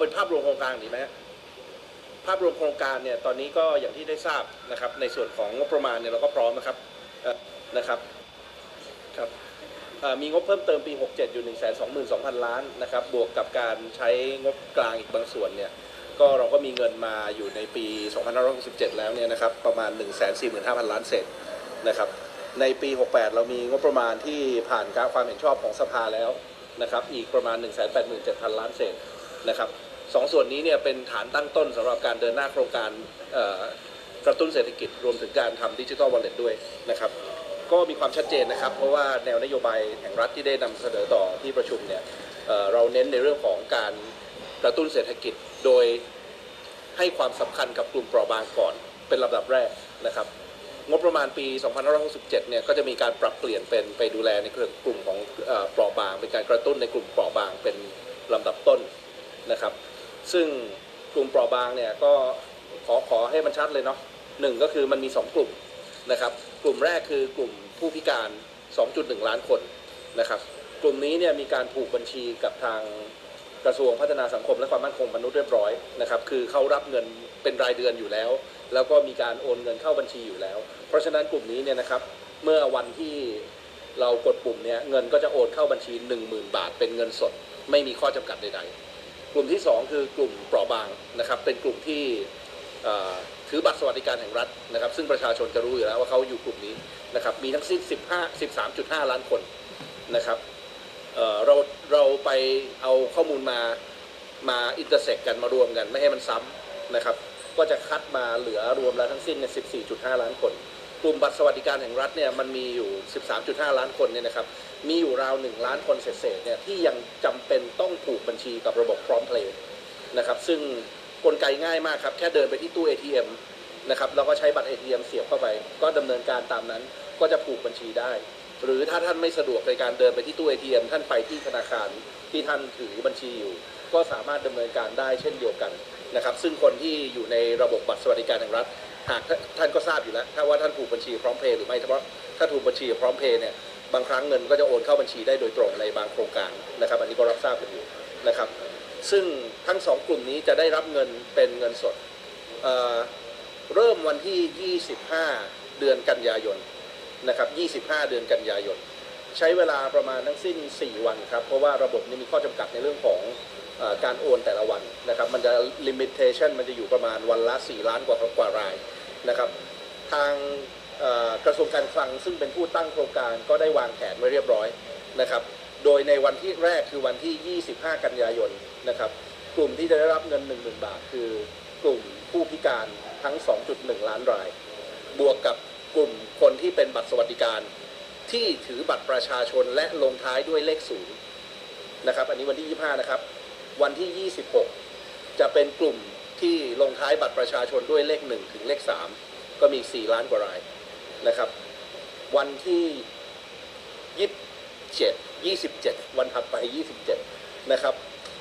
เป็นภาพรวมโครงการดีไหมภาพรวมโครงการเนี่ยตอนนี้ก็อย่างที่ได้ทราบนะครับ ในส่วนของงบประมาณเนี่ยเราก็พร้อมนะครับนะครับครับมีงบเพิ่มเติมปี 67 อยู่ 1 2 2 0 0 0 ล้านนะครับ บวกกับการใช้งบกลางอีกบางส่วนเนี่ยก็เราก็มีเงินมาอยู่ในปี 2567 แล้วเนี่ยนะครับประมาณ 1 4 5 0 0 0 ล้านเศษนะครับ ในปี 68 เรามีงบประมาณที่ผ่านการความเห็นชอบของสภาแล้วนะครับ อีกประมาณ 1 8 7 0 0 0 ล้านเศษนะครับ สองส่วนนี้เนี่ยเป็นฐานตั้งต้นสำหรับการเดินหน้าโครงการกระตุ้นเศรษฐกิจรวมถึงการทำดิจิทัลวอลเล็ตด้วยนะครับก็มีความชัดเจนนะครับ เพราะว่าแนวนโยบายแห่งรัฐที่ได้นำเสนอต่อที่ประชุมเนี่ยเเราเน้นในเรื่องของการกระตุ้นเศรษฐกิจโดยให้ความสำคัญกับกลุ่มเปราะบางก่อนเป็นลำดับแรกนะครับ งบประมาณปี 2567 เนี่ยก็จะมีการปรับเปลี่ยนเป็นไปดูแลในกลุ่มของเอ่อเปราะบาง เป็นการกระตุ้นในกลุ่มเปราะบางเป็นลำดับต้นนะครับ ซึ่งกลุ่มเปราะบางเนี่ยก็ขอขอให้มันชัดเลยเนาะหนึ่งก็คือมันมี 2 กลุ่มนะครับกลุ่มแรกคือกลุ่มผู้พิการ 2.1 ล้านคนนะครับกลุ่มนี้เนี่ยมีการผูกบัญชีกับทางกระทรวงพัฒนาสังคมและความมั่นคงมนุษย์เรียบร้อยนะครับคือเขารับเงินเป็นรายเดือนอยู่แล้ว แล้วก็มีการโอนเงินเข้าบัญชีอยู่แล้ว เพราะฉะนั้นกลุ่มนี้เนี่ยนะครับเมื่อวันที่เรากดปุ่มเนี่ยเงินก็จะโอนเข้าบัญชี 10,000 บาท เป็นเงินสด ไม่มีข้อจำกัดใดๆ กลุ่มที่ 2 คือกลุ่มเปราะบางนะครับ เป็นกลุ่มที่ถือบัตรสวัสดิการแห่งรัฐนะครับ ซึ่งประชาชนจะรู้อยู่แล้วว่าเขาอยู่กลุ่มนี้นะครับ มีทั้งสิ้น 15 13.5 ล้านคนนะครับเเราเราไปเอาข้อมูลมามาอินเตอร์เซ็กกันมารวมกัน ไม่ให้มันซ้ำนะครับ ก็จะคัดมาเหลือรวมแล้วทั้งสิ้นเนี่ย14.5 ล้านคน กลุ่มบัตรสวัสดิการแห่งรัฐเนี่ยมันมีอยู่ 13.5 ล้านคนเนี่ยนะครับ มีอยู่ราว 1 ล้านคนเศษๆเนี่ยที่ยังจำเป็นต้องผูกบัญชีกับระบบพร้อมเพลย์นะครับ ซึ่งกลไกง่ายมากครับ แค่เดินไปที่ตู้ ATM นะครับแล้วก็ใช้บัตร ATM เสียบเข้าไป ก็ดำเนินการตามนั้นก็จะผูกบัญชีได้ หรือถ้าท่านไม่สะดวกในการเดินไปที่ตู้ ATM ท่านไปที่ธนาคารที่ท่านถือบัญชีอยู่ ก็สามารถดำเนินการได้เช่นเดียวกันนะครับ ซึ่งคนที่อยู่ในระบบบัตรสวัสดิการแห่งรัฐ หากท่านก็ทราบอยู่แล้ว ถ้าว่าท่านผูกบัญชีพร้อมเพย์หรือไม่เพราะถ้าถูกบัญชีพร้อมเพย์เนี่ยบางครั้งเงินก็จะโอนเข้าบัญชีได้โดยตรงในบางโครงการนะครับ อันนี้ก็รับทราบกันอยู่นะครับ ซึ่งทั้งสองกลุ่มนี้จะได้รับเงินเป็นเงินสดเเริ่มวันที่ 25 เดือนกันยายนนะครับ 25 เดือนกันยายน ใช้เวลาประมาณทั้งสิ้น 4 วันครับ เพราะว่าระบบนี้มีข้อจำกัดในเรื่องของ การโอนแต่ละวันนะครับมันจะ limitation มันจะอยู่ประมาณวันละ 4 ล้านกว่ากว่ารายนะครับทางกระทรวงการคลังซึ่งเป็นผู้ตั้งโครงการก็ได้วางแผนไว้เรียบร้อยนะครับโดยในวันที่แรกคือวันที่ 25 กันยายนนะครับกลุ่มที่จะได้รับเงิน 10,000 บาท คือกลุ่มผู้พิการทั้ง 2.1 ล้านราย บวกกับกลุ่มคนที่เป็นบัตรสวัสดิการ ที่ถือบัตรประชาชนและลงท้ายด้วยเลขศูนย์นะครับอันนี้วันที่ 25 นะครับ วันที่ 26 จะเป็นกลุ่มที่ลงท้ายบัตรประชาชนด้วยเลข 1 ถึงเลข 3 ก็มี 4 ล้านกว่ารายนะครับ วันที่ 27 27 วันถัดไป 27 นะครับ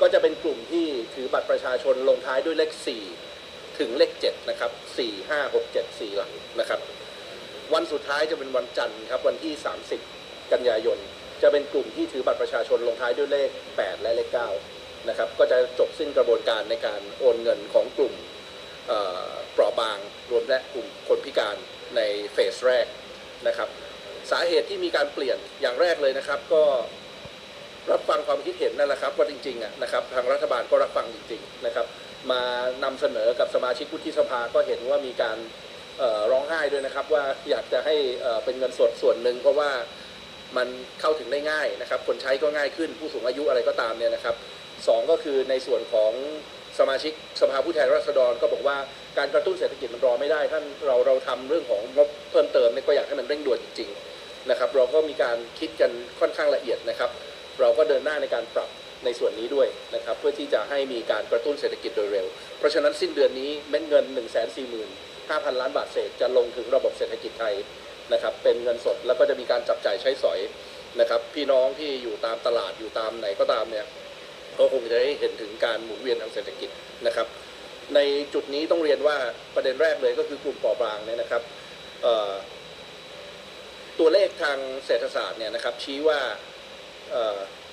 ก็จะเป็นกลุ่มที่ถือบัตรประชาชนลงท้ายด้วยเลข 4 ถึงเลข 7 นะครับ 4 5 6 7 4 หลังนะครับ วันสุดท้ายจะเป็นวันจันทร์ครับ วันที่ 30 กันยายน จะเป็นกลุ่มที่ถือบัตรประชาชนลงท้ายด้วยเลข 8 และเลข 9 นะครับก็จะจบสิ้นกระบวนการในการโอนเงินของกลุ่มเปราะบางรวมและกลุ่มคนพิการในเฟสแรกนะครับ สาเหตุที่มีการเปลี่ยนอย่างแรกเลยนะครับ ก็รับฟังความคิดเห็นนั่นแหละครับว่าจริงๆอะนะครับทางรัฐบาลก็รับฟังจริงๆนะครับ มานำเสนอกับสมาชิกวุฒิสภาก็เห็นว่ามีการร้องไห้ด้วยนะครับ ว่าอยากจะให้เป็นเงินสดส่วนหนึ่งเพราะว่ามันเข้าถึงได้ง่ายนะครับ คนใช้ก็ง่ายขึ้นผู้สูงอายุอะไรก็ตามเนี่ยนะครับ สองก็คือในส่วนของสมาชิกสภาผู้แทนราษฎรก็บอกว่าการกระตุ้นเศรษฐกิจมันรอไม่ได้ ท่านเราเราทำเรื่องของงบเพิ่มเติมเนี่ยก็อยากให้มันเร่งด่วนจริงๆนะครับ เราก็มีการคิดกันค่อนข้างละเอียดนะครับ เราก็เดินหน้าในการปรับในส่วนนี้ด้วยนะครับ เพื่อที่จะให้มีการกระตุ้นเศรษฐกิจโดยเร็ว เพราะฉะนั้นสิ้นเดือนนี้เม็ดเงิน 1 4 4 5 0 0 0 ล้านบาทเศษจะลงถึงระบบเศรษฐกิจไทยนะครับ เป็นเงินสดแล้วก็จะมีการจับจ่ายใช้สอยนะครับ พี่น้องที่อยู่ตามตลาดอยู่ตามไหนก็ตามเนี่ย ก็คงจะได้เห็นถึงการหมุนเวียนทางเศรษฐกิจนะครับ ในจุดนี้ต้องเรียนว่าประเด็นแรกเลยก็คือกลุ่มเปราะบางเนี่ยนะครับตัวเลขทางเศรษฐศาสตร์เนี่ยนะครับชี้ว่า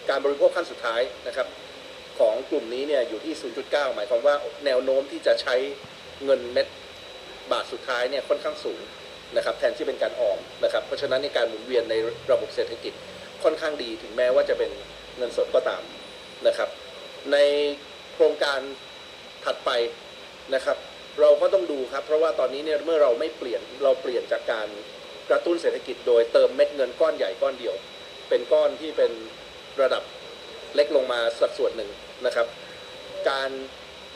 การบริโภคขั้นสุดท้ายนะครับของกลุ่มนี้เนี่ยอยู่ที่ 0.9 หมายความว่าแนวโน้มที่จะใช้เงินเม็ดบาทสุดท้ายเนี่ยค่อนข้างสูงนะครับแทนที่เป็นการออมนะครับเพราะฉะนั้นในการหมุนเวียนในระบบเศรษฐกิจค่อนข้างดีถึงแม้ว่าจะเป็นเงินสดก็ตาม นะครับ ในโครงการถัดไปนะครับ เราก็ต้องดูครับ เพราะว่าตอนนี้เนี่ยเมื่อเราไม่เปลี่ยนเราเปลี่ยนจากการกระตุ้นเศรษฐกิจโดยเติมเม็ดเงินก้อนใหญ่ก้อนเดียว เป็นก้อนที่เป็นระดับเล็กลงมาสัดส่วนหนึ่งนะครับ การ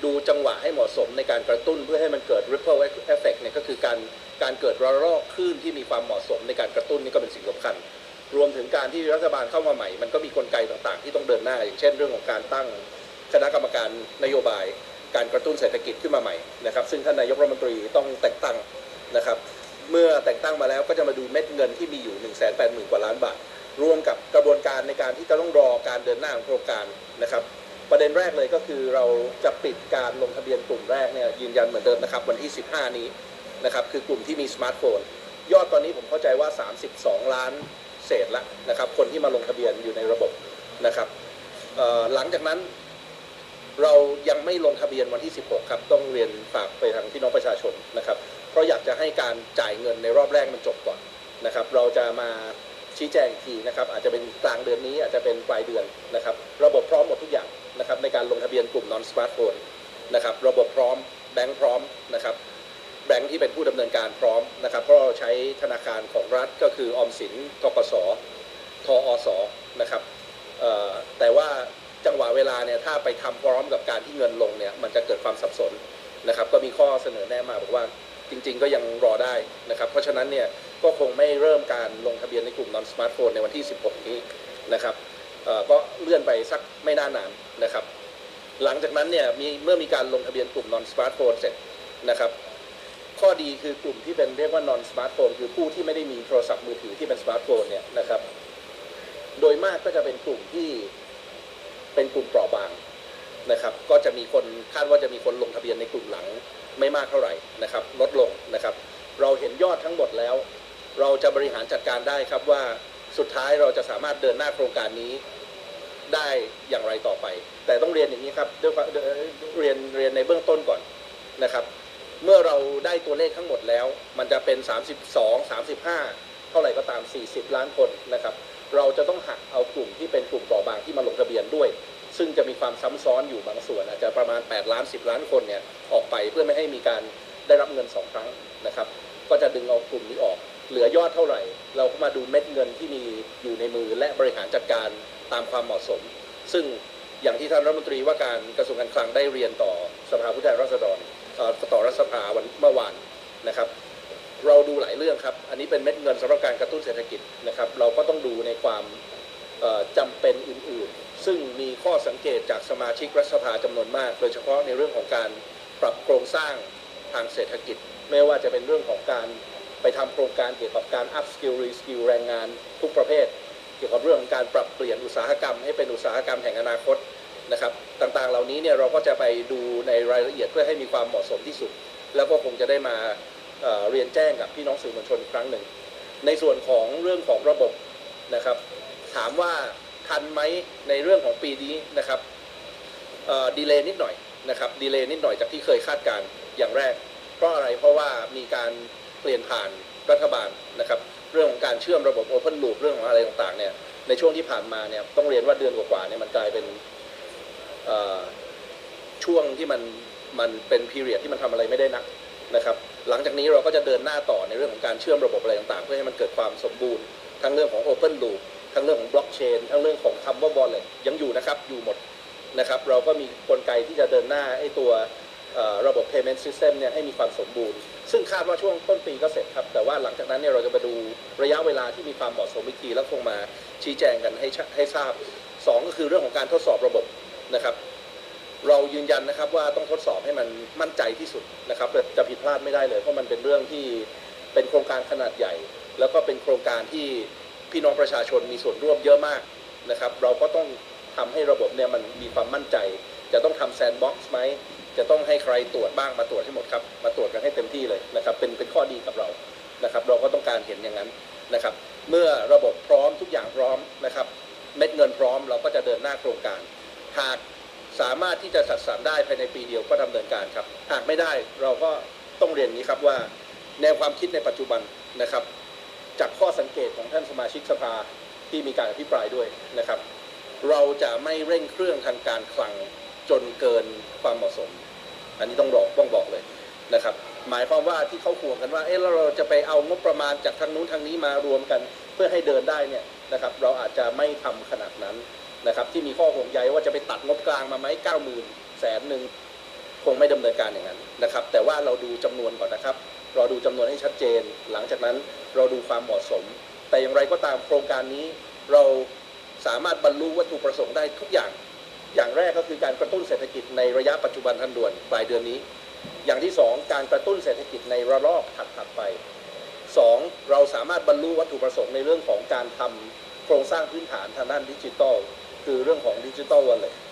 ดูจังหวะให้เหมาะสมในการกระตุ้นเพื่อให้มันเกิด ripple effect เนี่ยก็คือการการเกิดระลอกคลื่นที่มีความเหมาะสมในการกระตุ้นนี่ก็เป็นสิ่งสำคัญ รวมถึงการที่รัฐบาลเข้ามาใหม่ มันก็มีกลไกต่างๆ ที่ต้องเดินหน้า อย่างเช่น เรื่องของการตั้งคณะกรรมการนโยบาย การกระตุ้นเศรษฐกิจขึ้นมาใหม่นะครับ ซึ่งท่านนายกรัฐมนตรีต้องแต่งตั้งนะครับ เมื่อแต่งตั้งมาแล้วก็จะมาดูเม็ดเงินที่มีอยู่ 1 8 0 0 0 0 กว่าล้านบาท รวมกับกระบวนการในการที่จะต้องรอการเดินหน้าของโครงการนะครับ ประเด็นแรกเลยก็คือเราจะปิดการลงทะเบียนกลุ่มแรกเนี่ยยืนยันเหมือนเดิมนะครับวันที่ 15 นี้นะครับคือกลุ่มที่มีสมาร์ทโฟน ยอดตอนนี้ผมเข้าใจว่า 32 ล้าน เศษละนะครับคนที่มาลงทะเบียนอยู่ในระบบนะครับหลังจากนั้นเรายังไม่ลงทะเบียนวันที่ 16 ครับ ต้องเรียนฝากไปทางพี่น้องประชาชนนะครับ เพราะอยากจะให้การจ่ายเงินในรอบแรกมันจบก่อนนะครับ เราจะมาชี้แจงอีกทีนะครับ อาจจะเป็นกลางเดือนนี้อาจจะเป็นปลายเดือนนะครับ ระบบพร้อมหมดทุกอย่างนะครับในการลงทะเบียนกลุ่ม non smartphone นะครับ ระบบพร้อมแบงค์พร้อมนะครับ แบงค์ที่เป็นผู้ดำเนินการพร้อมนะครับ เพราะเราใช้ธนาคารของรัฐก็คือออมสินทกสทอสนะครับแต่ว่าจังหวะเวลาเนี่ยถ้าไปทำพร้อมกับการที่เงินลงเนี่ยมันจะเกิดความสับสนนะครับ ก็มีข้อเสนอแนะมาบอกว่าจริง ๆ ก็ยังรอได้นะครับ เพราะฉะนั้นเนี่ยก็คงไม่เริ่มการลงทะเบียนในกลุ่ม non smartphone ในวันที่ 16 นี้นะครับก็เลื่อนไปสักไม่น่านานนะครับ หลังจากนั้นเนี่ยมีเมื่อมีการลงทะเบียนกลุ่ม non smartphone เสร็จนะครับ ข้อดีคือกลุ่มที่เป็นเรียกว่า non smartphone คือผู้ที่ไม่ได้มีโทรศัพท์มือถือที่เป็นสมาร์ทโฟนเนี่ยนะครับ โดยมากก็จะเป็นกลุ่มที่เป็นกลุ่มเปราะบางนะครับ ก็จะมีคนคาดว่าจะมีคนลงทะเบียนในกลุ่มหลังไม่มากเท่าไหร่นะครับ ลดลงนะครับ เราเห็นยอดทั้งหมดแล้ว เราจะบริหารจัดการได้ครับว่าสุดท้ายเราจะสามารถเดินหน้าโครงการนี้ได้อย่างไรต่อไป แต่ต้องเรียนอย่างนี้ครับด้วยเรียนเรียนในเบื้องต้นก่อนนะครับ เมื่อเราได้ตัวเลขทั้งหมดแล้ว มันจะเป็น 32 35 เท่าไหร่ก็ตาม 40 ล้านคนนะครับ เราจะต้องหักเอากลุ่มที่เป็นกลุ่มเปราะบางที่มาลงทะเบียนด้วย ซึ่งจะมีความซ้ำซ้อนอยู่บางส่วน อาจจะประมาณ 8 ล้าน 10 ล้านคนเนี่ยออกไปเพื่อไม่ให้มีการได้รับเงิน 2 ครั้งนะครับ ก็จะดึงเอากลุ่มนี้ออก เหลือยอดเท่าไหร่ เราก็มาดูเม็ดเงินที่มีอยู่ในมือและบริหารจัดการตามความเหมาะสม ซึ่งอย่างที่ท่านรัฐมนตรีว่าการกระทรวงการคลังได้เรียนต่อสภาผู้แทนราษฎร ต่อรัฐสภาวันเมื่อวานนะครับ เราดูหลายเรื่องครับ อันนี้เป็นเม็ดเงินสำหรับการกระตุ้นเศรษฐกิจนะครับ เราก็ต้องดูในความเอ่อจำเป็นอื่นๆ ซึ่งมีข้อสังเกตจากสมาชิกรัฐสภาจำนวนมาก โดยเฉพาะในเรื่องของการปรับโครงสร้างทางเศรษฐกิจ ไม่ว่าจะเป็นเรื่องของการไปทำโครงการเกี่ยวกับการ up skill re skill แรงงานทุกประเภท เกี่ยวกับเรื่องของการปรับเปลี่ยนอุตสาหกรรมให้เป็นอุตสาหกรรมแห่งอนาคต นะครับต่างๆ เหล่านี้เนี่ยเราก็จะไปดูในรายละเอียดเพื่อให้มีความเหมาะสมที่สุด แล้วก็คงจะได้มาเเรียนแจ้งกับพี่น้องสื่อมวลชนอีกครั้งหนึ่ง ในส่วนของเรื่องของระบบนะครับ ถามว่าทันไหมในเรื่องของปีนี้นะครับดีเลย์นิดหน่อยนะครับดีเลย์นิดหน่อยจากที่เคยคาดการณ์อย่างแรก เพราะอะไรเพราะว่ามีการเปลี่ยนผ่านรัฐบาลนะครับเรื่องของการเชื่อมระบบ Open Loop เรื่องของอะไรต่างๆเนี่ยในช่วงที่ผ่านมาเนี่ยต้องเรียนว่าเดือนกว่าๆเนี่ยมันกลายเป็น ช่วงที่มันมันเป็นพีเรียดที่มันทำอะไรไม่ได้นักนะครับ หลังจากนี้เราก็จะเดินหน้าต่อในเรื่องของการเชื่อมระบบอะไรต่างๆ เพื่อให้มันเกิดความสมบูรณ์ ทั้งเรื่องของ Open Loop ทั้งเรื่องของบล็อกเชนทั้งเรื่องของคำว่า Wallet ยังอยู่นะครับอยู่หมดนะครับ เราก็มีกลไกที่จะเดินหน้าไอ้ตัวระบบ payment system เนี่ยให้มีความสมบูรณ์ ซึ่งคาดว่าช่วงต้นปีก็เสร็จครับ แต่ว่าหลังจากนั้นเนี่ยเราจะไปดูระยะเวลาที่มีความเหมาะสมอีกทีแล้วคงมาชี้แจงกันให้ให้ทราบสองก็คือเรื่องของการทดสอบระบบ นะครับ เรายืนยันนะครับว่าต้องทดสอบให้มันมั่นใจที่สุดนะครับจะผิดพลาดไม่ได้เลย เพราะมันเป็นเรื่องที่เป็นโครงการขนาดใหญ่ แล้วก็เป็นโครงการที่พี่น้องประชาชนมีส่วนร่วมเยอะมากนะครับ เราก็ต้องทำให้ระบบเนี่ยมันมีความมั่นใจ จะต้องทำแซนด์บ็อกซ์ไหมจะต้องให้ใครตรวจบ้างมาตรวจให้หมดครับ มาตรวจกันให้เต็มที่เลยนะครับ เป็นเป็นข้อดีกับเรานะครับ เราก็ต้องการเห็นอย่างนั้นนะครับ เมื่อระบบพร้อมทุกอย่างพร้อมนะครับ เม็ดเงินพร้อมเราก็จะเดินหน้าโครงการ หากสามารถที่จะจัดสรรได้ภายในปีเดียวก็ดำเนินการครับ หากไม่ได้เราก็ต้องเรียนนี้ครับว่าแนวความคิดในปัจจุบันนะครับ จากข้อสังเกตของท่านสมาชิกสภาที่มีการอภิปรายด้วยนะครับ เราจะไม่เร่งเครื่องทางการคลังจนเกินความเหมาะสม อันนี้ต้องบอกต้องบอกเลยนะครับ หมายความว่าที่เขาห่วงกันว่าเอ๊ะแล้วเราจะไปเอางบประมาณจากทางนู้นทางนี้มารวมกัน เพื่อให้เดินได้เนี่ย นะครับเราอาจจะไม่ทำขนาดนั้นนะครับที่มีข้อห่วงใยว่าจะไปตัดงบกลางมาไหมเก้าหมื่นแสนหนึ่งคงไม่ดำเนินการอย่างนั้นนะครับ แต่ว่าเราดูจำนวนก่อนนะครับเราดูจำนวนให้ชัดเจน หลังจากนั้นเราดูความเหมาะสม แต่อย่างไรก็ตามโครงการนี้เราสามารถบรรลุวัตถุประสงค์ได้ทุกอย่าง อย่างแรกก็คือการกระตุ้นเศรษฐกิจในระยะปัจจุบันทันด่วนปลายเดือนนี้ อย่างที่สองการกระตุ้นเศรษฐกิจในระลอกถัดๆไป สองเราสามารถบรรลุวัตถุประสงค์ในเรื่องของการทำโครงสร้างพื้นฐานทางด้านดิจิทัล คือเรื่องของดิจิทัลวอลเล็ต